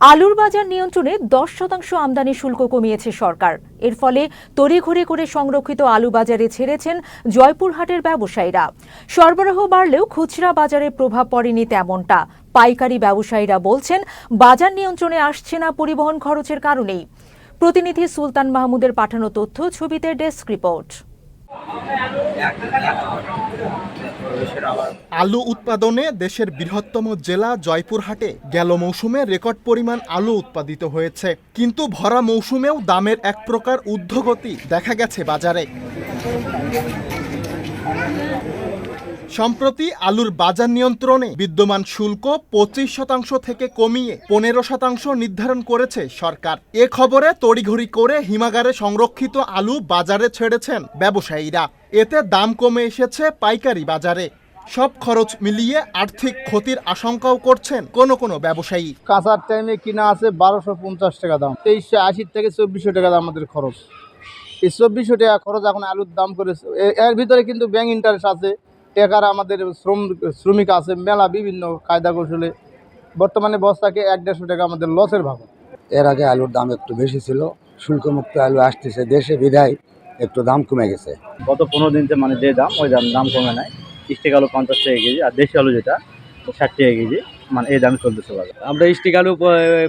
আলুর বাজার নিয়ন্ত্রণে দশ শতাংশ আমদানি শুল্ক কমিয়েছে সরকার। এর ফলে তড়িঘড়ি করে সংরক্ষিত আলু বাজারে ছেড়েছেন জয়পুরহাটের ব্যবসায়ীরা। সরবরাহ বাড়লেও খুচরা বাজারে প্রভাব পড়েনি তেমনটা। পাইকারি ব্যবসায়ীরা বলছেন, বাজার নিয়ন্ত্রণে আসছে না পরিবহন খরচের কারণেই। প্রতিনিধি সুলতান মাহমুদের পাঠানো তথ্য, ছবিতে ডেস্ক রিপোর্ট। আলু উৎপাদনে দেশের বৃহত্তম জেলা জয়পুরহাটে গেল মৌসুমে রেকর্ড পরিমাণ আলু উৎপাদিত হয়েছে। কিন্তু ভরা মৌসুমেও দামের এক প্রকার ঊর্ধ্বগতি দেখা গেছে বাজারে। সম্প্রতি আলুর বাজার নিয়ন্ত্রণে বিদ্যমান শুল্ক পঁচিশ শতাংশ থেকে কমিয়ে পনেরো শতাংশ নির্ধারণ করেছে সরকার। এ খবরে তড়িঘড়ি করে হিমাগারে সংরক্ষিত আলু বাজারে ছেড়েছেন ব্যবসায়ীরা। এতে দাম কমে এসেছে পাইকারি বাজারে। সব খরচ মিলিয়ে আর্থিক ক্ষতির আশঙ্কাও করছেন কোনো কোনো ব্যবসায়ী। কাঁচার টাইমে কিনা আছে বারোশো পঞ্চাশ টাকা দাম, তেইশশো আশি থেকে চব্বিশশো টাকা দাম আমাদের খরচ। এই চব্বিশশো টাকা খরচ এখন আলুর দাম করেছে। এর ভিতরে কিন্তু ব্যাংক ইন্টারেস্ট আছে টেকার আমাদের শ্রম শ্রমিক আছে মেলা বিভিন্ন কায়দা কৌশলে বর্তমানে বস্তাকে এক দেড়শো টাকা আমাদের লসের ভাব এর আগে আলুর দাম একটু বেশি ছিল শুল্কমুক্ত আলু আসতেছে দেশে বিধায় একটু দাম কমে গেছে। গত পনেরো দিনতে মানে যে দাম ওই দাম দাম কমে নাই। স্টিক আলু পঞ্চাশ টাকা কেজি আর দেশি আলু যেটা ষাট টাকা কেজি মানে এই দামে চলতেছে বাজার। আমরা স্টিক আলু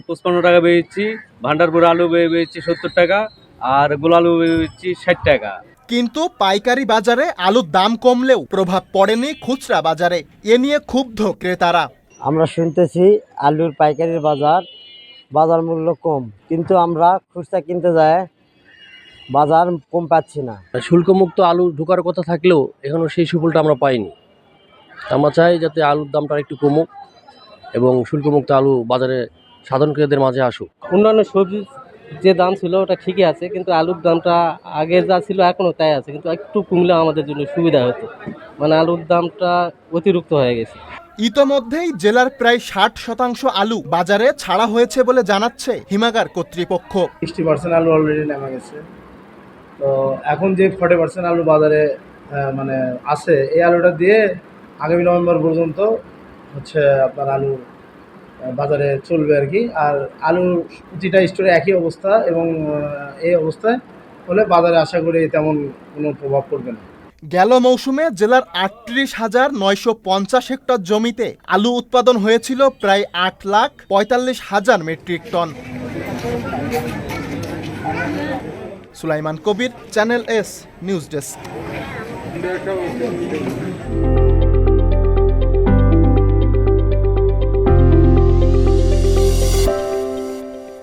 পঁচপান্ন টাকা বেচছি ভান্ডারপুর আলু বেচছি সত্তর টাকা আর গোল আলু বেচছি ষাট টাকা। কিন্তু পাইকারি বাজারে আলুর দাম কমলেও প্রভাব পড়েনি খুচরা বাজারে। এ নিয়ে ক্ষুব্ধ ক্রেতারা। আমরা শুনতেছি আলুর পাইকারির বাজার বাজার মূল্য কম কিন্তু আমরা খুচরা কিনতে যায় বাজার কম পাচ্ছি না। শুল্কমুক্ত আলু ঢোকার কথা থাকলেও এখনও সেই সুফলটা আমরা পাইনি। আমরা চাই যাতে আলুর দামটা একটু কমুক এবং শুল্কমুক্ত আলু বাজারে সাধারণ ক্রেতাদের মাঝে আসুক। অন্যান্য সবজির যে দাম ছিল ওটা ঠিকই আছে কিন্তু আলুর দামটা আগে যা ছিল এখনও তাই আছে কিন্তু একটু কমলে আমাদের জন্য সুবিধা হতো। মানে আলুর দামটা অতিরিক্ত হয়ে গেছে। ইতোমধ্যেই জেলার প্রায় ষাট শতাংশ আলু বাজারে ছাড়া হয়েছে বলে জানাচ্ছে হিমাগার কর্তৃপক্ষ। সিক্সটি পার্সেন্ট আলু অলরেডি নেমে গেছে। তো এখন যে ফর্টি পার্সেন্ট আলু বাজারে মানে আছে এই আলুটা দিয়ে আগামী নভেম্বর পর্যন্ত হচ্ছে আপনার আলু বাজারে চলবে আর কি। আর আলুর প্রতিটা স্টোরে একই অবস্থা এবং এই অবস্থায় হলে বাজারে আশা করি তেমন কোনো প্রভাব পড়বে না। গেল মৌসুমে জেলার আটত্রিশ হাজার নয়শো পঞ্চাশ হেক্টর জমিতে আলু উৎপাদন হয়েছিল প্রায় আট লাখ পঁয়তাল্লিশ হাজার metric ton. Sulaiman Kabir, channel S, news desk.